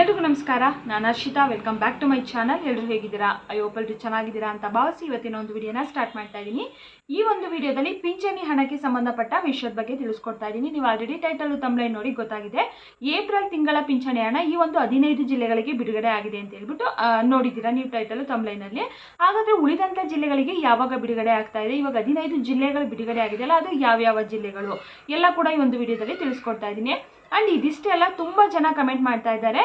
ಎಲ್ರಿಗೂ ನಮಸ್ಕಾರ. ನಾನು Harshita. Welcome back to my channel ಎಲ್ಲರೂ ಹೇಗಿದ್ದೀರಾ? ಐ ಒಬ್ಬರು ಚೆನ್ನಾಗಿದ್ದೀರಾ ಅಂತ ಭಾವಿಸಿ ಇವತ್ತಿನ ಒಂದು ವಿಡಿಯೋನ ಸ್ಟಾರ್ಟ್ ಮಾಡ್ತಾ ಇದ್ದೀನಿ. ಈ ಒಂದು ವಿಡಿಯೋದಲ್ಲಿ ಪಿಂಚಣಿ ಹಣಕ್ಕೆ ಸಂಬಂಧಪಟ್ಟ ವಿಷಯದ ಬಗ್ಗೆ ತಿಳಿಸ್ಕೊಡ್ತಾ ಇದ್ದೀನಿ. ನೀವು ಆಲ್ರೆಡಿ ಟೈಟಲ್ ತಮ್ಮಳೆ ನೋಡಿ ಗೊತ್ತಾಗಿದೆ. ಏಪ್ರಿಲ್ ತಿಂಗಳ ಪಿಂಚಣಿ ಹಣ ಈ ಒಂದು ಹದಿನೈದು ಜಿಲ್ಲೆಗಳಿಗೆ ಬಿಡುಗಡೆ ಆಗಿದೆ ಅಂತ ಹೇಳ್ಬಿಟ್ಟು ನೋಡಿದ್ದೀರಾ ನೀವು ಟೈಟಲ್ ತಮ್ಲೈನಲ್ಲಿ ಹಾಗಾದ್ರೆ ಉಳಿದಂಥ ಜಿಲ್ಲೆಗಳಿಗೆ ಯಾವಾಗ ಬಿಡುಗಡೆ ಆಗ್ತಾ ಇದೆ? ಇವಾಗ ಹದಿನೈದು ಜಿಲ್ಲೆಗಳು ಬಿಡುಗಡೆ ಆಗಿದೆಯಲ್ಲ, ಅದು ಯಾವ್ಯಾವ ಜಿಲ್ಲೆಗಳು? ಎಲ್ಲ ಕೂಡ ಈ ಒಂದು ವಿಡಿಯೋದಲ್ಲಿ ತಿಳಿಸ್ಕೊಡ್ತಾ ಇದ್ದೀನಿ. ಆ್ಯಂಡ್ ಇದಿಷ್ಟೆಲ್ಲ ತುಂಬ ಜನ ಕಮೆಂಟ್ ಮಾಡ್ತಾ ಇದ್ದಾರೆ.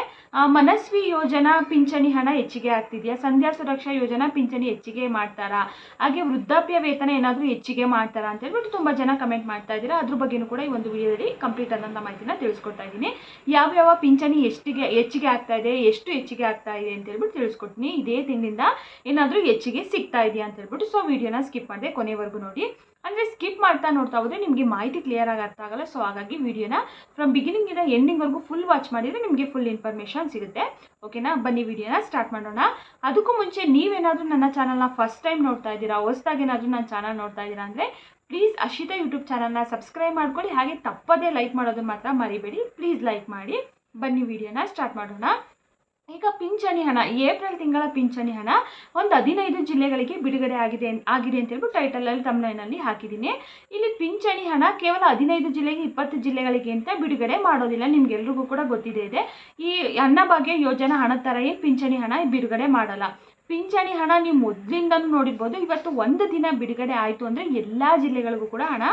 ಮನಸ್ವಿ ಯೋಜನಾ ಪಿಂಚಣಿ ಹಣ ಹೆಚ್ಚಿಗೆ ಆಗ್ತಿದೆಯಾ? ಸಂಧ್ಯಾ ಸುರಕ್ಷಾ ಯೋಜನಾ ಪಿಂಚಣಿ ಹೆಚ್ಚಿಗೆ ಮಾಡ್ತಾರಾ? ಹಾಗೆ ವೃದ್ಧಾಪ್ಯ ವೇತನ ಏನಾದರೂ ಹೆಚ್ಚಿಗೆ ಮಾಡ್ತಾರಾ ಅಂತ ಹೇಳ್ಬಿಟ್ಟು ತುಂಬ ಜನ ಕಮೆಂಟ್ ಮಾಡ್ತಾ ಇದ್ದೀರಾ. ಅದ್ರ ಬಗ್ಗೆನೂ ಕೂಡ ಈ ಒಂದು ವಿಡಿಯೋದಲ್ಲಿ ಕಂಪ್ಲೀಟ್ ಆದಂಥ ಮಾಹಿತಿನ ತಿಳಿಸ್ಕೊಡ್ತಾ ಇದ್ದೀನಿ. ಯಾವ್ಯಾವ ಪಿಂಚಣಿ ಎಷ್ಟಿಗೆ, ಹೆಚ್ಚಿಗೆ ಆಗ್ತಾ ಇದೆ, ಎಷ್ಟು ಹೆಚ್ಚಿಗೆ ಆಗ್ತಾ ಇದೆ ಅಂತ ಹೇಳ್ಬಿಟ್ಟು ತಿಳಿಸ್ಕೊಡ್ತೀನಿ. ಇದೇ ತಿಂಗಳಿಂದ ಏನಾದರೂ ಹೆಚ್ಚಿಗೆ ಸಿಗ್ತಾ ಇದೆಯಾ ಅಂತ ಹೇಳ್ಬಿಟ್ಟು ಸೊ ವಿಡಿಯೋನ ಸ್ಕಿಪ್ ಮಾಡಿದೆ ಕೊನೆವರೆಗೂ ನೋಡಿ. ಅಂದರೆ ಸ್ಕಿಪ್ ಮಾಡ್ತಾ ನೋಡ್ತಾ ಹೋದರೆ ನಿಮಗೆ ಮಾಹಿತಿ ಕ್ಲಿಯರ್ ಆಗಿ ಅರ್ಥ ಆಗಲ್ಲ. ಸೊ ಹಾಗಾಗಿ ವಿಡಿಯೋನ ಫ್ರಮ್ ಬಿಗಿನಿಂಗಿಂದ ಎಂಡಿಂಗ್ವರೆಗೂ ಫುಲ್ ವಾಚ್ ಮಾಡಿದರೆ ನಿಮಗೆ ಫುಲ್ ಇನ್ಫಾರ್ಮೇಷನ್ ಸಿಗುತ್ತೆ. ಓಕೆನಾ ಬನ್ನಿ ವಿಡಿಯೋನ ಸ್ಟಾರ್ಟ್ ಮಾಡೋಣ. ಅದಕ್ಕೂ ಮುಂಚೆ ನೀವೇನಾದರೂ ನನ್ನ ಚಾನಲ್ನ ಫಸ್ಟ್ ಟೈಮ್ ನೋಡ್ತಾ ಇದ್ದೀರಾ, ಹೊಸ್ದಾಗಿ ಏನಾದರೂ ನನ್ನ ಚಾನಲ್ ನೋಡ್ತಾ ಇದ್ದೀರಾ ಅಂದರೆ ಪ್ಲೀಸ್ ಅಶಿತಾ ಯೂಟ್ಯೂಬ್ ಚಾನಲ್ನ ಸಬ್ಸ್ಕ್ರೈಬ್ ಮಾಡ್ಕೊಳ್ಳಿ. ಹಾಗೆ ತಪ್ಪದೇ ಲೈಕ್ ಮಾಡೋದನ್ನ ಮಾತ್ರ ಮರಿಬೇಡಿ. ಪ್ಲೀಸ್ ಲೈಕ್ ಮಾಡಿ. ಬನ್ನಿ ವಿಡಿಯೋನ ಸ್ಟಾರ್ಟ್ ಮಾಡೋಣ. ಈಗ ಪಿಂಚಣಿ ಹಣ ಏಪ್ರಿಲ್ ತಿಂಗಳ ಪಿಂಚಣಿ ಹಣ ಒಂದು ಹದಿನೈದು ಜಿಲ್ಲೆಗಳಿಗೆ ಬಿಡುಗಡೆ ಆಗಿದೆ ಆಗಿದೆ ಅಂತ ಹೇಳ್ಬಿಟ್ಟು ಟೈಟಲಲ್ಲಿ ತಮ್ಲೈನಲ್ಲಿ ಹಾಕಿದ್ದೀನಿ. ಇಲ್ಲಿ ಪಿಂಚಣಿ ಹಣ ಕೇವಲ ಹದಿನೈದು ಜಿಲ್ಲೆಗೆ ಇಪ್ಪತ್ತು ಜಿಲ್ಲೆಗಳಿಗೆ ಅಂತ ಬಿಡುಗಡೆ ಮಾಡೋದಿಲ್ಲ, ನಿಮ್ಗೆಲ್ರಿಗೂ ಕೂಡ ಗೊತ್ತಿದೆ ಇದೆ. ಈ ಅನ್ನಭಾಗ್ಯ ಯೋಜನಾ ಹಣದ ಥರ ಏನು ಪಿಂಚಣಿ ಹಣ ಬಿಡುಗಡೆ ಮಾಡಲ್ಲ. ಪಿಂಚಣಿ ಹಣ ನೀವು ಮೊದಲಿಂದನೂ ನೋಡಿರ್ಬೋದು, ಇವತ್ತು ಒಂದು ದಿನ ಬಿಡುಗಡೆ ಆಯಿತು ಅಂದರೆ ಎಲ್ಲ ಜಿಲ್ಲೆಗಳಿಗೂ ಕೂಡ ಹಣ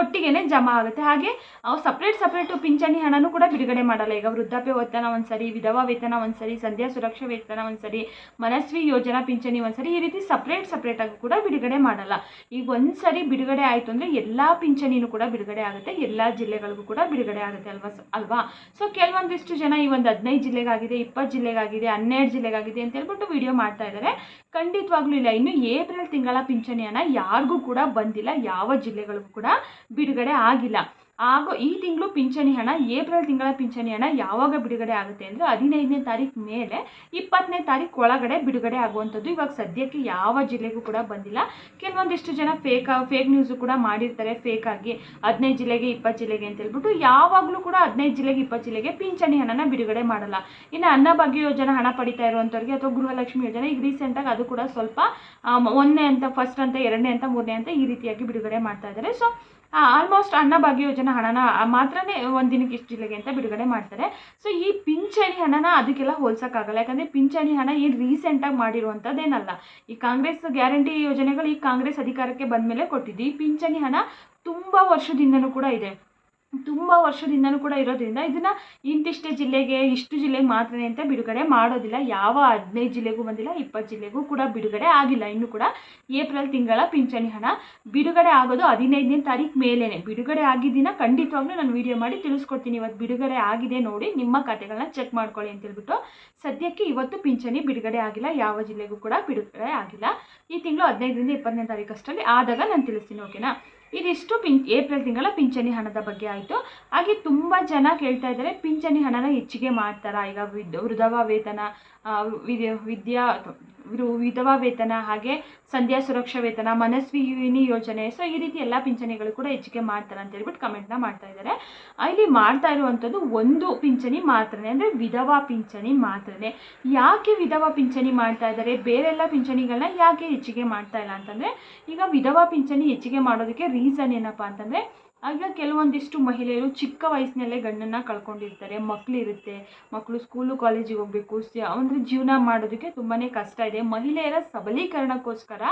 ಒಟ್ಟಿಗೆನೆ ಜಮಾ ಆಗುತ್ತೆ. ಹಾಗೆ, ಅವು ಸಪ್ರೇಟ್ ಸಪ್ರೇಟು ಪಿಂಚಣಿ ಹಣನೂ ಕೂಡ ಬಿಡುಗಡೆ ಮಾಡಲ್ಲ. ಈಗ ವೃದ್ಧಾಪ್ಯ ವೇತನ ಒಂದ್ಸರಿ, ವಿಧವಾ ವೇತನ ಒಂದ್ಸರಿ, ಸಂಧ್ಯಾ ಸುರಕ್ಷಾ ವೇತನ ಒಂದ್ಸರಿ, ಮನಸ್ವಿ ಯೋಜನಾ ಪಿಂಚಣಿ ಒಂದ್ಸರಿ ಈ ರೀತಿ ಸಪ್ರೇಟ್ ಸಪ್ರೇಟಾಗಿ ಕೂಡ ಬಿಡುಗಡೆ ಮಾಡಲ್ಲ. ಈಗ ಒಂದ್ಸರಿ ಬಿಡುಗಡೆ ಆಯಿತು ಅಂದರೆ ಎಲ್ಲ ಪಿಂಚಣಿನೂ ಕೂಡ ಬಿಡುಗಡೆ ಆಗುತ್ತೆ. ಎಲ್ಲ ಜಿಲ್ಲೆಗಳಿಗೂ ಕೂಡ ಬಿಡುಗಡೆ ಆಗುತ್ತೆ ಅಲ್ವಾ ಅಲ್ವಾ? ಸೊ ಕೆಲವೊಂದಿಷ್ಟು ಜನ ಈ ಒಂದು ಹದಿನೈದು ಜಿಲ್ಲೆಗಾಗಿದೆ, ಇಪ್ಪತ್ತು ಜಿಲ್ಲೆಗಾಗಿದೆ, ಹನ್ನೆರಡು ಜಿಲ್ಲೆಗಾಗಿದೆ ಅಂತ ಹೇಳ್ಬಿಟ್ಟು ವಿಡಿಯೋ ಮಾಡ್ತಾ ಇದ್ದಾರೆ. ಖಂಡಿತವಾಗ್ಲೂ ಇಲ್ಲ. ಇನ್ನು ಏಪ್ರಿಲ್ ತಿಂಗಳ ಪಿಂಚಣಿ ಯಾರಿಗೂ ಕೂಡ ಬಂದಿಲ್ಲ. ಯಾವ ಜಿಲ್ಲೆಗಳಿಗೂ ಕೂಡ ಬಿಡುಗಡೆ ಆಗಿಲ್ಲ. ಆಗೋ ಈ ತಿಂಗಳು ಪಿಂಚಣಿ ಹಣ, ಏಪ್ರಿಲ್ ತಿಂಗಳ ಪಿಂಚಣಿ ಹಣ ಯಾವಾಗ ಬಿಡುಗಡೆ ಆಗುತ್ತೆ ಅಂದರೆ ಹದಿನೈದನೇ ತಾರೀಕು ಮೇಲೆ ಇಪ್ಪತ್ತನೇ ತಾರೀಕು ಒಳಗಡೆ ಬಿಡುಗಡೆ ಆಗುವಂಥದ್ದು ಇವಾಗ ಸದ್ಯಕ್ಕೆ ಯಾವ ಜಿಲ್ಲೆಗೂ ಕೂಡ ಬಂದಿಲ್ಲ. ಕೆಲವೊಂದಿಷ್ಟು ಜನ ಫೇಕ್ ಫೇಕ್ ನ್ಯೂಸು ಕೂಡ ಮಾಡಿರ್ತಾರೆ. ಫೇಕ್ ಆಗಿ ಹದಿನೈದು ಜಿಲ್ಲೆಗೆ ಇಪ್ಪತ್ತು ಜಿಲ್ಲೆಗೆ ಅಂತ ಹೇಳ್ಬಿಟ್ಟು ಯಾವಾಗಲೂ ಕೂಡ ಹದಿನೈದು ಜಿಲ್ಲೆಗೆ ಇಪ್ಪತ್ತು ಜಿಲ್ಲೆಗೆ ಪಿಂಚಣಿ ಹಣನ ಬಿಡುಗಡೆ ಮಾಡಲ್ಲ. ಇನ್ನು ಅನ್ನಭಾಗ್ಯ ಯೋಜನೆ ಹಣ ಪಡಿತಾ ಇರುವಂಥವ್ರಿಗೆ ಅಥವಾ ಗೃಹಲಕ್ಷ್ಮಿ ಯೋಜನೆ, ಈಗ ರೀಸೆಂಟಾಗಿ ಅದು ಕೂಡ ಸ್ವಲ್ಪ ಒಂದನೇ ಅಂತ ಫಸ್ಟ್ ಅಂತ, ಎರಡನೇ ಅಂತ, ಮೂರನೇ ಅಂತ ಈ ರೀತಿಯಾಗಿ ಬಿಡುಗಡೆ ಮಾಡ್ತಾ ಇದ್ದಾರೆ. ಸೊ ಆಲ್ಮೋಸ್ಟ್ ಅನ್ನಭಾಗ್ಯ ಯೋಜನೆ ಹಣನ ಮಾತ್ರನೇ ಒಂದು ದಿನಕ್ಕೆ ಇಷ್ಟು ಜಿಲ್ಲೆಗೆ ಅಂತ ಬಿಡುಗಡೆ ಮಾಡ್ತಾರೆ. ಸೊ ಈ ಪಿಂಚಣಿ ಹಣನ ಅದಕ್ಕೆಲ್ಲ ಹೋಲ್ಸೋಕ್ಕಾಗಲ್ಲ. ಯಾಕಂದರೆ ಪಿಂಚಣಿ ಹಣ ಏನು ರೀಸೆಂಟಾಗಿ ಮಾಡಿರುವಂಥದ್ದೇನಲ್ಲ. ಈ ಕಾಂಗ್ರೆಸ್ ಗ್ಯಾರಂಟಿ ಯೋಜನೆಗಳು ಈ ಕಾಂಗ್ರೆಸ್ ಅಧಿಕಾರಕ್ಕೆ ಬಂದ ಮೇಲೆ ಕೊಟ್ಟಿದ್ದು. ಈ ಪಿಂಚಣಿ ಹಣ ತುಂಬ ವರ್ಷದಿಂದನೂ ಕೂಡ ಇದೆ. ತುಂಬ ವರ್ಷದಿಂದನೂ ಕೂಡ ಇರೋದ್ರಿಂದ ಇದನ್ನು ಇಂತಿಷ್ಟೇ ಜಿಲ್ಲೆಗೆ, ಇಷ್ಟು ಜಿಲ್ಲೆಗೆ ಮಾತ್ರನೇ ಅಂತ ಬಿಡುಗಡೆ ಮಾಡೋದಿಲ್ಲ. ಯಾವ ಹದಿನೈದು ಜಿಲ್ಲೆಗೂ ಬಂದಿಲ್ಲ, ಇಪ್ಪತ್ತು ಜಿಲ್ಲೆಗೂ ಕೂಡ ಬಿಡುಗಡೆ ಆಗಿಲ್ಲ. ಇನ್ನೂ ಕೂಡ ಏಪ್ರಿಲ್ ತಿಂಗಳ ಪಿಂಚಣಿ ಹಣ ಬಿಡುಗಡೆ ಆಗೋದು ಹದಿನೈದನೇ ತಾರೀಕು ಮೇಲೇನೆ. ಬಿಡುಗಡೆ ಆಗಿದ್ದಿನ ಖಂಡಿತವಾಗ್ಲೂ ನಾನು ವಿಡಿಯೋ ಮಾಡಿ ತಿಳಿಸ್ಕೊಡ್ತೀನಿ. ಇವತ್ತು ಬಿಡುಗಡೆ ಆಗಿದೆ ನೋಡಿ, ನಿಮ್ಮ ಖಾತೆಗಳನ್ನ ಚೆಕ್ ಮಾಡ್ಕೊಳ್ಳಿ ಅಂತ ಹೇಳ್ಬಿಟ್ಟು ಸದ್ಯಕ್ಕೆ ಇವತ್ತು ಪಿಂಚಣಿ ಬಿಡುಗಡೆ ಆಗಿಲ್ಲ, ಯಾವ ಜಿಲ್ಲೆಗೂ ಕೂಡ ಬಿಡುಗಡೆ ಆಗಿಲ್ಲ. ಈ ತಿಂಗಳು ಹದಿನೈದರಿಂದ ಇಪ್ಪತ್ತನೇ ತಾರೀಕು ಅಷ್ಟರಲ್ಲಿ ಆದಾಗ ನಾನು ತಿಳಿಸ್ತೀನಿ, ಓಕೆನಾ? ಇದಿಷ್ಟು ಪಿಂ, ಏಪ್ರಿಲ್ ತಿಂಗಳ ಪಿಂಚಣಿ ಹಣದ ಬಗ್ಗೆ ಆಯಿತು. ಹಾಗೆ ತುಂಬ ಜನ ಕೇಳ್ತಾ ಇದ್ದಾರೆ, ಪಿಂಚಣಿ ಹಣನ ಹೆಚ್ಚಿಗೆ ಮಾಡ್ತಾರಾ? ಈಗ ವಿದ್ ವೃದ್ಧವ ವೇತನ ವಿದ್ಯಾ ವಿಧವಾ ವೇತನ ಹಾಗೆ ಸಂಧ್ಯಾ ಸುರಕ್ಷಾ ವೇತನ, ಮನಸ್ವಿನಿ ಯೋಜನೆ ಸೊ ಈ ರೀತಿ ಎಲ್ಲ ಪಿಂಚಣಿಗಳು ಕೂಡ ಹೆಚ್ಚಿಗೆ ಮಾಡ್ತಾರೆ ಅಂತ ಹೇಳ್ಬಿಟ್ಟು ಕಮೆಂಟ್ನ ಮಾಡ್ತಾ ಇದ್ದಾರೆ. ಇಲ್ಲಿ ಮಾಡ್ತಾ ಇರುವಂಥದ್ದು ಒಂದು ಪಿಂಚಣಿ ಮಾತ್ರನೇ, ಅಂದರೆ ವಿಧವಾ ಪಿಂಚಣಿ ಮಾತ್ರನೇ. ಯಾಕೆ ವಿಧವಾ ಪಿಂಚಣಿ ಮಾಡ್ತಾ ಇದ್ದಾರೆ? ಬೇರೆಲ್ಲ ಪಿಂಚಣಿಗಳನ್ನ ಯಾಕೆ ಹೆಚ್ಚಿಗೆ ಮಾಡ್ತಾ ಇಲ್ಲ ಅಂತಂದರೆ, ಈಗ ವಿಧವಾ ಪಿಂಚಣಿ ಹೆಚ್ಚಿಗೆ ಮಾಡೋದಕ್ಕೆ ರೀಸನ್ ಏನಪ್ಪ ಅಂತಂದರೆ ಆಗ ಕೆಲವೊಂದಿಷ್ಟು ಮಹಿಳೆಯರು ಚಿಕ್ಕ ವಯಸ್ಸಿನಲ್ಲೇ ಗಂಡನ್ನ ಕಳ್ಕೊಂಡಿರ್ತಾರೆ. ಮಕ್ಕಳಿರುತ್ತೆ ಮಕ್ಕಳು ಸ್ಕೂಲು ಕಾಲೇಜಿಗೆ ಹೋಗಬೇಕು. ಅಂದರೆ ಜೀವನ ಮಾಡೋದಕ್ಕೆ ತುಂಬಾ ಕಷ್ಟ ಇದೆ. ಮಹಿಳೆಯರ ಸಬಲೀಕರಣಕ್ಕೋಸ್ಕರ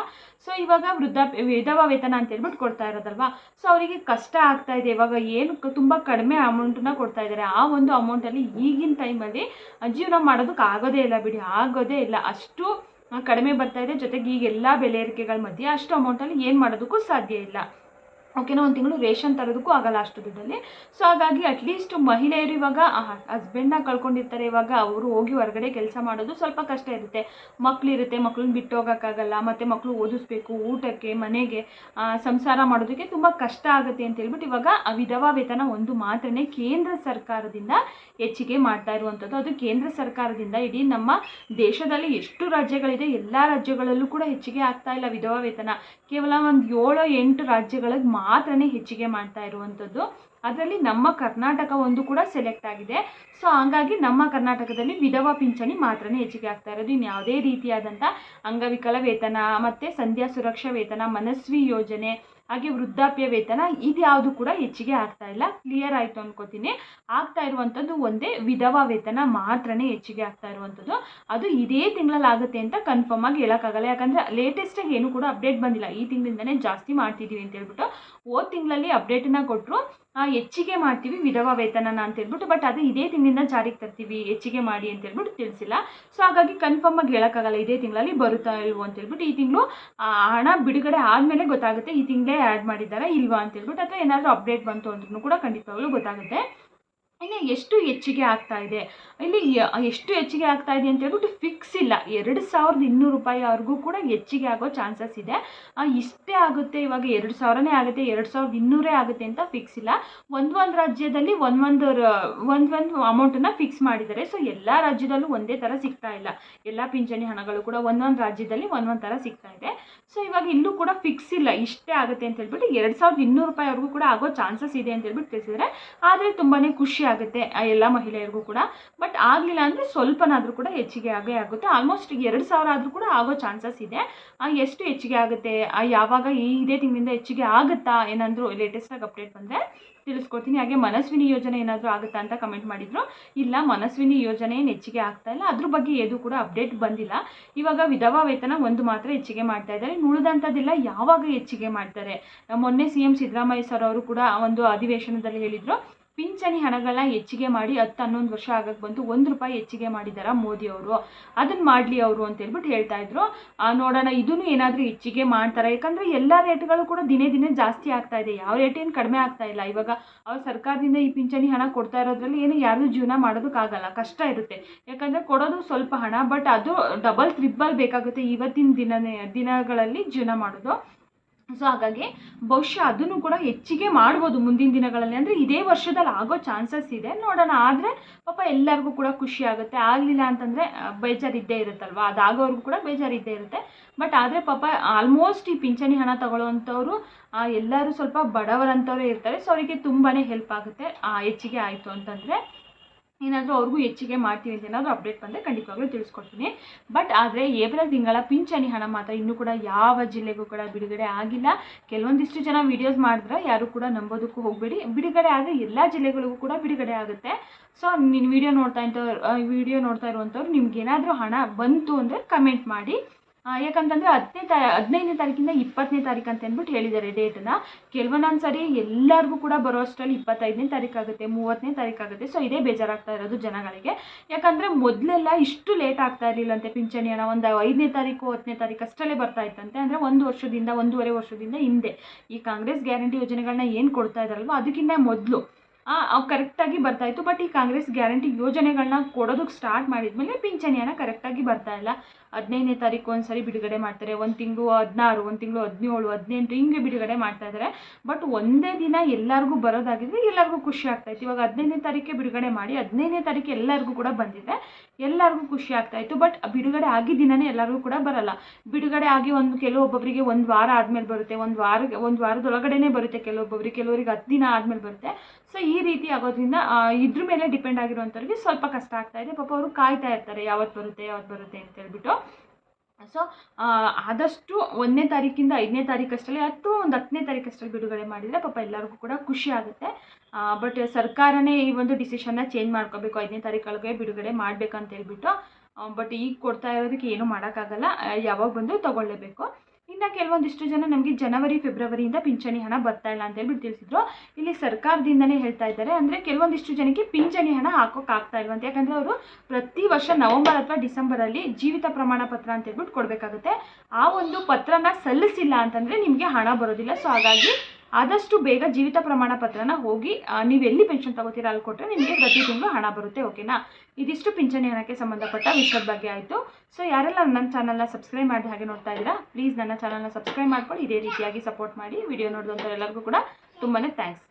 ಸೊ ಇವಾಗ ವೃದ್ಧಾಪ್ಯ ವಿಧವಾ ವೇತನ ಅಂತ ಹೇಳ್ಬಿಟ್ಟು ಕೊಡ್ತಾ ಇರೋದಲ್ವಾ? ಸೊ ಅವರಿಗೆ ಕಷ್ಟ ಆಗ್ತಾ ಇದೆ. ಇವಾಗ ಏನು ತುಂಬ ಕಡಿಮೆ ಅಮೌಂಟನ್ನ ಕೊಡ್ತಾ ಇದ್ದಾರೆ ಆ ಒಂದು ಅಮೌಂಟಲ್ಲಿ ಈಗಿನ ಟೈಮಲ್ಲಿ ಜೀವನ ಮಾಡೋದಕ್ಕೆ ಆಗೋದೇ ಇಲ್ಲ ಬಿಡಿ. ಆಗೋದೇ ಇಲ್ಲ. ಅಷ್ಟು ಕಡಿಮೆ ಬರ್ತಾ ಇದೆ. ಜೊತೆಗೆ ಈಗ ಎಲ್ಲ ಬೆಲೆ ಏರಿಕೆಗಳ ಮಧ್ಯೆ ಅಷ್ಟು ಅಮೌಂಟಲ್ಲಿ ಏನು ಮಾಡೋದಕ್ಕೂ ಸಾಧ್ಯ ಇಲ್ಲ. ಓಕೆನಾ ಒಂದು ತಿಂಗಳು ರೇಷನ್ ತರೋದಕ್ಕೂ ಆಗಲ್ಲ ಅಷ್ಟು ದುಡ್ಡಲ್ಲಿ. ಸೊ ಹಾಗಾಗಿ ಅಟ್ಲೀಸ್ಟ್ ಮಹಿಳೆಯರು ಇವಾಗ ಹಸ್ಬೆಂಡ್ನ ಕಳ್ಕೊಂಡಿರ್ತಾರೆ ಇವಾಗ, ಅವರು ಹೋಗಿ ಹೊರಗಡೆ ಕೆಲಸ ಮಾಡೋದು ಸ್ವಲ್ಪ ಕಷ್ಟ ಇರುತ್ತೆ. ಮಕ್ಕಳಿರುತ್ತೆ ಮಕ್ಳನ್ನ ಬಿಟ್ಟು ಹೋಗೋಕ್ಕಾಗಲ್ಲ, ಮತ್ತು ಮಕ್ಕಳು ಓದಿಸ್ಬೇಕು, ಊಟಕ್ಕೆ, ಮನೆಗೆ ಸಂಸಾರ ಮಾಡೋದಕ್ಕೆ ತುಂಬ ಕಷ್ಟ ಆಗುತ್ತೆ ಅಂತ ಹೇಳ್ಬಿಟ್ಟು ಇವಾಗ ವಿಧವಾ ವೇತನ ಒಂದು ಮಾತ್ರನೇ ಕೇಂದ್ರ ಸರ್ಕಾರದಿಂದ ಹೆಚ್ಚಿಗೆ ಮಾಡ್ತಾ ಇರುವಂಥದ್ದು ಅದು ಕೇಂದ್ರ ಸರ್ಕಾರದಿಂದ ಇಡೀ ನಮ್ಮ ದೇಶದಲ್ಲಿ ಎಷ್ಟು ರಾಜ್ಯಗಳಿದೆ, ಎಲ್ಲ ರಾಜ್ಯಗಳಲ್ಲೂ ಕೂಡ ಹೆಚ್ಚಿಗೆ ಆಗ್ತಾ ಇಲ್ಲ ವಿಧವಾ ವೇತನ. ಕೇವಲ ಒಂದು ಏಳು ಎಂಟು ರಾಜ್ಯಗಳಿಗೆ ಮಾತ್ರನೇ ಹೆಚ್ಚಿಗೆ ಮಾಡ್ತಾ ಇರುವಂಥದ್ದು. ಅದರಲ್ಲಿ ನಮ್ಮ ಕರ್ನಾಟಕ ಒಂದು ಕೂಡ ಸೆಲೆಕ್ಟ್ ಆಗಿದೆ. ಸೊ ಹಂಗಾಗಿ ನಮ್ಮ ಕರ್ನಾಟಕದಲ್ಲಿ ವಿಧವಾ ಪಿಂಚಣಿ ಮಾತ್ರನೇ ಹೆಚ್ಚಿಗೆ ಆಗ್ತಾ ಇರೋದು. ಇನ್ನು ಯಾವುದೇ ರೀತಿಯಾದಂಥ ಅಂಗವಿಕಲ ವೇತನ ಮತ್ತು ಸಂಧ್ಯಾ ಸುರಕ್ಷಾ ವೇತನ, ಮನಸ್ವಿ ಯೋಜನೆ ಹಾಗೆ ವೃದ್ಧಾಪ್ಯ ವೇತನ ಇದ್ಯಾವುದು ಕೂಡ ಹೆಚ್ಚಿಗೆ ಆಗ್ತಾ ಇಲ್ಲ. ಕ್ಲಿಯರ್ ಆಯಿತು ಅನ್ಕೋತೀನಿ. ಆಗ್ತಾ ಇರುವಂಥದ್ದು ಒಂದೇ ವಿಧವಾ ವೇತನ ಮಾತ್ರನೇ ಹೆಚ್ಚಿಗೆ ಆಗ್ತಾ ಇರುವಂಥದ್ದು. ಅದು ಇದೇ ತಿಂಗಳಲ್ಲಿ ಆಗುತ್ತೆ ಅಂತ ಕನ್ಫರ್ಮ್ ಆಗಿ ಹೇಳೋಕ್ಕಾಗಲ್ಲ. ಯಾಕಂದರೆ ಲೇಟೆಸ್ಟಾಗಿ ಏನು ಕೂಡ ಅಪ್ಡೇಟ್ ಬಂದಿಲ್ಲ. ಈ ತಿಂಗಳಿಂದನೇ ಜಾಸ್ತಿ ಮಾಡ್ತಿದ್ದೀವಿ ಅಂತ ಹೇಳ್ಬಿಟ್ಟು ಹೋದ ತಿಂಗಳಲ್ಲಿ ಅಪ್ಡೇಟನ್ನು ಕೊಟ್ಟರು ಹೆಚ್ಚಿಗೆ ಮಾಡ್ತೀವಿ, ವಿಧವಾ ವೇತನನ ಅಂತ ಹೇಳ್ಬಿಟ್ಟು ಬಟ್ ಅದು ಇದೇ ತಿಂಗಳಿಂದ ಜಾರಿಗೆ ತರ್ತೀವಿ, ಹೆಚ್ಚಿಗೆ ಮಾಡಿ ಅಂತ ಹೇಳ್ಬಿಟ್ಟು ತಿಳಿಸಿಲ್ಲ. ಸೊ ಹಾಗಾಗಿ ಕನ್ಫರ್ಮ್ ಆಗಿ ಹೇಳೋಕ್ಕಾಗಲ್ಲ, ಇದೇ ತಿಂಗಳಲ್ಲಿ ಬರುತ್ತಾ ಇಲ್ವೋ ಅಂತ ಹೇಳ್ಬಿಟ್ಟು, ಈ ತಿಂಗಳು ಹಣ ಬಿಡುಗಡೆ ಆದಮೇಲೆ ಗೊತ್ತಾಗುತ್ತೆ, ಈ ತಿಂಗಳೇ ಆ್ಯಡ್ ಮಾಡಿದ್ದಾರಾ ಇಲ್ವಾ ಅಂತ ಹೇಳ್ಬಿಟ್ಟು, ಅಥವಾ ಏನಾದರೂ ಅಪ್ಡೇಟ್ ಬಂತು ಅಂದ್ರೂ ಕೂಡ ಖಂಡಿತವಾಗ್ಲೂ ಗೊತ್ತಾಗುತ್ತೆ. ಇನ್ನು ಎಷ್ಟು ಹೆಚ್ಚಿಗೆ ಆಗ್ತಾ ಇದೆ? ಇಲ್ಲಿ ಎಷ್ಟು ಹೆಚ್ಚಿಗೆ ಆಗ್ತಾ ಇದೆ ಅಂತ ಹೇಳ್ಬಿಟ್ಟು ಫಿಕ್ಸ್ ಇಲ್ಲ. ಎರಡು ಸಾವಿರದ ಇನ್ನೂರು ರೂಪಾಯಿವರೆಗೂ ಕೂಡ ಹೆಚ್ಚಿಗೆ ಆಗೋ ಚಾನ್ಸಸ್ ಇದೆ. ಇಷ್ಟೇ ಆಗುತ್ತೆ, ಇವಾಗ ಎರಡು ಸಾವಿರನೇ ಆಗುತ್ತೆ, ಎರಡು ಸಾವಿರದ ಇನ್ನೂರೇ ಆಗುತ್ತೆ ಅಂತ ಫಿಕ್ಸ್ ಇಲ್ಲ. ಒಂದೊಂದು ಒಂದು ರಾಜ್ಯದಲ್ಲಿ ಒಂದೊಂದು ಒಂದೊಂದು ಒಂದು ಅಮೌಂಟನ್ನು ಫಿಕ್ಸ್ ಮಾಡಿದ್ದಾರೆ. ಸೊ ಎಲ್ಲ ರಾಜ್ಯದಲ್ಲೂ ಒಂದೇ ಥರ ಸಿಗ್ತಾ ಇಲ್ಲ. ಎಲ್ಲ ಪಿಂಚಣಿ ಹಣಗಳು ಕೂಡ ಒಂದೊಂದು ರಾಜ್ಯದಲ್ಲಿ ಒಂದೊಂದು ಥರ ಸಿಗ್ತಾ ಇದೆ. ಸೊ ಇವಾಗ ಇಲ್ಲೂ ಕೂಡ ಫಿಕ್ಸ್ ಇಲ್ಲ. ಇಷ್ಟೇ ಆಗುತ್ತೆ ಅಂತ ಹೇಳ್ಬಿಟ್ಟು ಎರಡು ಸಾವಿರದ ಇನ್ನೂರು ರೂಪಾಯಿವರೆಗೂ ಕೂಡ ಆಗೋ ಚಾನ್ಸಸ್ ಇದೆ ಅಂತ ಹೇಳ್ಬಿಟ್ಟು ತಿಳಿಸಿದರೆ ಆದರೆ ತುಂಬಾ ಖುಷಿ ಆಗುತ್ತೆ ಎಲ್ಲ ಮಹಿಳೆಯರಿಗೂ ಕೂಡ. ಬಟ್ ಆಗಲಿಲ್ಲ ಅಂದರೆ ಸ್ವಲ್ಪನಾದರೂ ಕೂಡ ಹೆಚ್ಚಿಗೆ ಆಗೇ ಆಗುತ್ತೆ. ಆಲ್ಮೋಸ್ಟ್ ಎರಡು ಸಾವಿರ ಆದರೂ ಕೂಡ ಆಗೋ ಚಾನ್ಸಸ್ ಇದೆ. ಎಷ್ಟು ಹೆಚ್ಚಿಗೆ ಆಗುತ್ತೆ? ಯಾವಾಗ ಈ ಇದೇ ತಿಂಗಳಿಂದ ಹೆಚ್ಚಿಗೆ ಆಗುತ್ತಾ ಏನಾದರೂ ಲೇಟೆಸ್ಟಾಗಿ ಅಪ್ಡೇಟ್ ಬಂದರೆ ತಿಳಿಸ್ಕೊಡ್ತೀನಿ. ಹಾಗೆ ಮನಸ್ವಿನಿ ಯೋಜನೆ ಏನಾದರೂ ಆಗುತ್ತಾ ಅಂತ ಕಮೆಂಟ್ ಮಾಡಿದ್ರು. ಇಲ್ಲ, ಮನಸ್ವಿನಿ ಯೋಜನೆ ಏನು ಹೆಚ್ಚಿಗೆ ಆಗ್ತಾ ಇಲ್ಲ. ಅದ್ರ ಬಗ್ಗೆ ಏನು ಕೂಡ ಅಪ್ಡೇಟ್ ಬಂದಿಲ್ಲ. ಇವಾಗ ವಿಧವಾ ವೇತನ ಒಂದು ಮಾತ್ರ ಹೆಚ್ಚಿಗೆ ಮಾಡ್ತಾ ಇದ್ದಾರೆ. ಉಳಿದಂಥದ್ದೆಲ್ಲ ಯಾವಾಗ ಹೆಚ್ಚಿಗೆ ಮಾಡ್ತಾರೆ? ಮೊನ್ನೆ ಸಿ ಎಂ ಸಿದ್ದರಾಮಯ್ಯ ಸರ್ ಅವರು ಕೂಡ ಒಂದು ಅಧಿವೇಶನದಲ್ಲಿ ಹೇಳಿದರು. ಪಿಂಚಣಿ ಹಣಗಳನ್ನ ಹೆಚ್ಚಿಗೆ ಮಾಡಿ ಹತ್ತು ಹನ್ನೊಂದು ವರ್ಷ ಆಗಕ್ಕೆ ಬಂತು, ಒಂದು ರೂಪಾಯಿ ಹೆಚ್ಚಿಗೆ ಮಾಡಿದಾರ ಮೋದಿ ಅವರು. ಅದನ್ನು ಮಾಡಲಿ ಅವರು ಅಂತ ಹೇಳ್ಬಿಟ್ಟು ಹೇಳ್ತಾ ಇದ್ರು. ನೋಡೋಣ, ಇದನ್ನು ಏನಾದರೂ ಹೆಚ್ಚಿಗೆ ಮಾಡ್ತಾರೆ? ಯಾಕಂದರೆ ಎಲ್ಲ ರೇಟ್ಗಳು ಕೂಡ ದಿನೇ ದಿನೇ ಜಾಸ್ತಿ ಆಗ್ತಾ ಇದೆ. ಯಾವ ರೇಟ್ ಏನು ಕಡಿಮೆ ಆಗ್ತಾ ಇಲ್ಲ. ಇವಾಗ ಅವ್ರ ಸರ್ಕಾರದಿಂದ ಈ ಪಿಂಚಣಿ ಹಣ ಕೊಡ್ತಾ ಇರೋದ್ರಲ್ಲಿ ಏನು ಯಾರು ಜೀವನ ಮಾಡೋದಕ್ಕಾಗಲ್ಲ ಕಷ್ಟ ಇರುತ್ತೆ. ಯಾಕಂದರೆ ಕೊಡೋದು ಸ್ವಲ್ಪ ಹಣ, ಬಟ್ ಅದು ಡಬಲ್ ತ್ರಿಬಲ್ ಬೇಕಾಗುತ್ತೆ. ಇವತ್ತಿನ ದಿನನೇ, ದಿನಗಳಲ್ಲಿ ಜೀವನ ಮಾಡೋದು. ಸೊ ಹಾಗಾಗಿ ಬಹುಶಃ ಅದನ್ನು ಕೂಡ ಹೆಚ್ಚಿಗೆ ಮಾಡ್ಬೋದು ಮುಂದಿನ ದಿನಗಳಲ್ಲಿ. ಅಂದರೆ ಇದೇ ವರ್ಷದಲ್ಲಿ ಆಗೋ ಚಾನ್ಸಸ್ ಇದೆ. ನೋಡೋಣ. ಆದರೆ ಪಾಪ ಎಲ್ಲರಿಗೂ ಕೂಡ ಖುಷಿ ಆಗುತ್ತೆ. ಆಗಲಿಲ್ಲ ಅಂತಂದರೆ ಬೇಜಾರು ಇದ್ದೇ ಇರುತ್ತಲ್ವ? ಅದಾಗೋರ್ಗೂ ಕೂಡ ಬೇಜಾರು ಇದ್ದೇ ಇರುತ್ತೆ. ಬಟ್ ಆದರೆ ಪಾಪ ಆಲ್ಮೋಸ್ಟ್ ಈ ಪಿಂಚಣಿ ಹಣ ತಗೊಳ್ಳೋವಂಥವ್ರು ಎಲ್ಲರೂ ಸ್ವಲ್ಪ ಬಡವರಂಥವ್ರೇ ಇರ್ತಾರೆ. ಸೊ ಅವರಿಗೆ ತುಂಬಾ ಹೆಲ್ಪ್ ಆಗುತ್ತೆ. ಹೆಚ್ಚಿಗೆ ಆಯಿತು ಅಂತಂದರೆ. ಏನಾದರೂ ಅವ್ರಿಗೂ ಹೆಚ್ಚಿಗೆ ಮಾಡ್ತೀವಿ ಅಂತ ಏನಾದರೂ ಅಪ್ಡೇಟ್ ಬಂದರೆ ಖಂಡಿತವಾಗ್ಲೂ ತಿಳಿಸ್ಕೊಡ್ತೀನಿ. ಬಟ್ ಆದರೆ ಏಪ್ರಿಲ್ ತಿಂಗಳ ಪಿಂಚಣಿ ಹಣ ಮಾತ್ರ ಇನ್ನೂ ಕೂಡ ಯಾವ ಜಿಲ್ಲೆಗೂ ಕೂಡ ಬಿಡುಗಡೆ ಆಗಿಲ್ಲ. ಕೆಲವೊಂದಿಷ್ಟು ಜನ ವೀಡಿಯೋಸ್ ಮಾಡಿದ್ರೆ ಯಾರು ಕೂಡ ನಂಬೋದಕ್ಕೂ ಹೋಗಬೇಡಿ. ಬಿಡುಗಡೆ ಆದರೆ ಎಲ್ಲ ಜಿಲ್ಲೆಗಳಿಗೂ ಕೂಡ ಬಿಡುಗಡೆ ಆಗುತ್ತೆ. ಸೊ ನಿನ್ನ ವಿಡಿಯೋ ನೋಡ್ತಾ ಇಂಥವ್ರು ವಿಡಿಯೋ ನೋಡ್ತಾ ಇರುವಂಥವ್ರು ನಿಮ್ಗೆ ಏನಾದರೂ ಹಣ ಬಂತು ಅಂದರೆ ಕಮೆಂಟ್ ಮಾಡಿ. ಯಾಕಂತಂದರೆ ಹತ್ತನೇ ತಾ, ಹದಿನೈದನೇ ತಾರೀಕಿಂದ ಇಪ್ಪತ್ತನೇ ತಾರೀಕು ಅಂತ ಅಂದ್ಬಿಟ್ಟು ಹೇಳಿದ್ದಾರೆ ಡೇಟನ್ನ. ಕೆಲವೊಂದೊಂದು ಸರಿ, ಎಲ್ಲರಿಗೂ ಕೂಡ ಬರೋ ಅಷ್ಟರಲ್ಲಿ ಇಪ್ಪತ್ತೈದನೇ ತಾರೀಕು ಆಗುತ್ತೆ, ಮೂವತ್ತನೇ ತಾರೀಕು ಆಗುತ್ತೆ. ಸೊ ಇದೇ ಬೇಜಾರಾಗ್ತಾ ಇರೋದು ಜನಗಳಿಗೆ. ಯಾಕಂದರೆ ಮೊದಲೆಲ್ಲ ಇಷ್ಟು ಲೇಟ್ ಆಗ್ತಾ ಇರಲಿಲ್ಲಂತೆ ಪಿಂಚಣಿ ಹಣ. ಒಂದು ಐದನೇ ತಾರೀಕು, ಹತ್ತನೇ ತಾರೀಕು ಅಷ್ಟರಲ್ಲೇ ಬರ್ತಾ ಇತ್ತಂತೆ. ಅಂದರೆ ಒಂದು ವರ್ಷದಿಂದ, ಒಂದೂವರೆ ವರ್ಷದಿಂದ ಹಿಂದೆ. ಈ ಕಾಂಗ್ರೆಸ್ ಗ್ಯಾರಂಟಿ ಯೋಜನೆಗಳನ್ನ ಏನು ಕೊಡ್ತಾ ಇದ್ದಾರಲ್ವ ಅದಕ್ಕಿಂತ ಮೊದಲು. ಕರೆಕ್ಟಾಗಿ ಬರ್ತಾಯಿತ್ತು ಬಟ್ ಈ ಕಾಂಗ್ರೆಸ್ ಗ್ಯಾರಂಟಿ ಯೋಜನೆಗಳನ್ನ ಕೊಡೋದಕ್ಕೆ ಸ್ಟಾರ್ಟ್ ಮಾಡಿದ್ಮೇಲೆ ಪಿಂಚಣಿ ಹಣ ಕರೆಕ್ಟಾಗಿ ಬರ್ತಾ ಇಲ್ಲ. ಹದಿನೈದನೇ ತಾರೀಕು ಒಂದು ಬಿಡುಗಡೆ ಮಾಡ್ತಾರೆ. ಒಂದು ತಿಂಗಳು ಹದಿನಾರು, ಒಂದು ತಿಂಗಳು ಹದಿನೇಳು ಹದಿನೆಂಟು ಹಿಂಗೆ ಬಿಡುಗಡೆ ಮಾಡ್ತಾ ಇದ್ದಾರೆ ಬಟ್ ಒಂದೇ ದಿನ ಎಲ್ಲರಿಗೂ ಬರೋದಾಗಿದ್ರೆ ಎಲ್ಲರಿಗೂ ಖುಷಿ ಆಗ್ತಾಯಿತ್ತು ಇವಾಗ ಹದಿನೈದನೇ ತಾರೀಕೆ ಬಿಡುಗಡೆ ಮಾಡಿ ಹದಿನೈದನೇ ತಾರೀಕು ಎಲ್ಲರಿಗೂ ಕೂಡ ಬಂದಿದೆ. ಎಲ್ಲರಿಗೂ ಖುಷಿ ಆಗ್ತಾಯಿತ್ತು ಬಟ್ ಬಿಡುಗಡೆ ಆಗಿ ದಿನನೇ ಎಲ್ಲರಿಗೂ ಕೂಡ ಬರಲ್ಲ. ಬಿಡುಗಡೆ ಆಗಿ ಒಂದು ಕೆಲವೊಬ್ಬೊಬ್ಬರಿಗೆ ಒಂದು ವಾರ ಆದಮೇಲೆ ಬರುತ್ತೆ. ಒಂದು ವಾರ ಒಂದು ವಾರದೊಳಗಡೆನೇ ಬರುತ್ತೆ. ಕೆಲವೊಬ್ಬೊಬ್ಬರಿಗೆ ಕೆಲವರಿಗೆ ಹತ್ತು ದಿನ ಆದಮೇಲೆ ಬರುತ್ತೆ. ಸೊ ಈ ರೀತಿ ಆಗೋದ್ರಿಂದ ಇದ್ರ ಮೇಲೆ ಡಿಪೆಂಡ್ ಆಗಿರುವಂಥವ್ರಿಗೆ ಸ್ವಲ್ಪ ಕಷ್ಟ ಆಗ್ತಾ ಇದೆ. ಪಾಪ ಅವರು ಕಾಯ್ತಾ ಇರ್ತಾರೆ ಯಾವತ್ತು ಬರುತ್ತೆ ಯಾವತ್ತು ಬರುತ್ತೆ ಅಂತ ಹೇಳ್ಬಿಟ್ಟು. ಸೊ ಆದಷ್ಟು ಒಂದನೇ ತಾರೀಕಿಂದ ಐದನೇ ತಾರೀಕಷ್ಟರಲ್ಲಿ ಅಥವಾ ಒಂದು ಹತ್ತನೇ ತಾರೀಕಷ್ಟರಲ್ಲಿ ಬಿಡುಗಡೆ ಮಾಡಿದರೆ ಪಾಪ ಎಲ್ಲರಿಗೂ ಕೂಡ ಖುಷಿ ಆಗುತ್ತೆ. ಬಟ್ ಸರ್ಕಾರನೇ ಈ ಒಂದು ಡಿಸಿಷನ್ನ ಚೇಂಜ್ ಮಾಡ್ಕೋಬೇಕು. ಐದನೇ ತಾರೀಕೊಳಗೆ ಬಿಡುಗಡೆ ಮಾಡಬೇಕಂತ ಹೇಳ್ಬಿಟ್ಟು. ಬಟ್ ಈಗ ಕೊಡ್ತಾ ಇರೋದಕ್ಕೆ ಏನೂ ಮಾಡೋಕ್ಕಾಗಲ್ಲ. ಯಾವಾಗ ಬಂದು ತಗೊಳ್ಳೇಬೇಕು. ಇನ್ನು ಕೆಲವೊಂದಿಷ್ಟು ಜನ ನಮಗೆ ಜನವರಿ, ಫೆಬ್ರವರಿಯಿಂದ ಪಿಂಚಣಿ ಹಣ ಬರ್ತಾ ಇಲ್ಲ ಅಂತ ಹೇಳ್ಬಿಟ್ಟು ತಿಳಿಸಿದ್ರು. ಇಲ್ಲಿ ಸರ್ಕಾರದಿಂದನೇ ಹೇಳ್ತಾ ಇದ್ದಾರೆ. ಅಂದರೆ ಕೆಲವೊಂದಿಷ್ಟು ಜನಕ್ಕೆ ಪಿಂಚಣಿ ಹಣ ಹಾಕೋಕ್ಕಾಗ್ತಾ ಇಲ್ವಂತೆ ಯಾಕಂದರೆ ಅವರು ಪ್ರತಿ ವರ್ಷ ನವಂಬರ್ ಅಥವಾ ಡಿಸೆಂಬರಲ್ಲಿ ಜೀವಿತ ಪ್ರಮಾಣ ಪತ್ರ ಅಂತ ಹೇಳ್ಬಿಟ್ಟು ಕೊಡಬೇಕಾಗುತ್ತೆ. ಆ ಒಂದು ಪತ್ರನ ಸಲ್ಲಿಸಿಲ್ಲ ಅಂತಂದರೆ ನಿಮಗೆ ಹಣ ಬರೋದಿಲ್ಲ. ಸೊ ಹಾಗಾಗಿ ಆದಷ್ಟು ಬೇಗ ಜೀವಿತ ಪ್ರಮಾಣ ಪತ್ರನ ಹೋಗಿ ನೀವು ಎಲ್ಲಿ ಪೆನ್ಷನ್ ತಗೋತೀರಾ ಅಲ್ಲಿ ಕೊಟ್ಟರೆ ನಿಮಗೆ ಪ್ರತಿ ತಿಂಗಳು ಹಣ ಬರುತ್ತೆ ಓಕೆನಾ ಇದಿಷ್ಟು ಪಿಂಚಣಿ ಹಣಕ್ಕೆ ಸಂಬಂಧಪಟ್ಟ ವಿಷಯದ ಬಗ್ಗೆ ಆಯಿತು. ಸೊ ಯಾರೆಲ್ಲ ನನ್ನ ಚಾನಲ್ನ ಸಬ್ಸ್ಕ್ರೈಬ್ ಮಾಡಿ ಹಾಗೆ ನೋಡ್ತಾ ಇದ್ದೀರಾ ಪ್ಲೀಸ್ ನನ್ನ ಚಾನಲ್ನ ಸಬ್ಸ್ಕ್ರೈಬ್ ಮಾಡ್ಕೊಳ್ಳಿ. ಇದೇ ರೀತಿಯಾಗಿ ಸಪೋರ್ಟ್ ಮಾಡಿ ವಿಡಿಯೋ ನೋಡಿದಂಥ ಎಲ್ಲರಿಗೂ ಕೂಡ ತುಂಬಾ ಥ್ಯಾಂಕ್ಸ್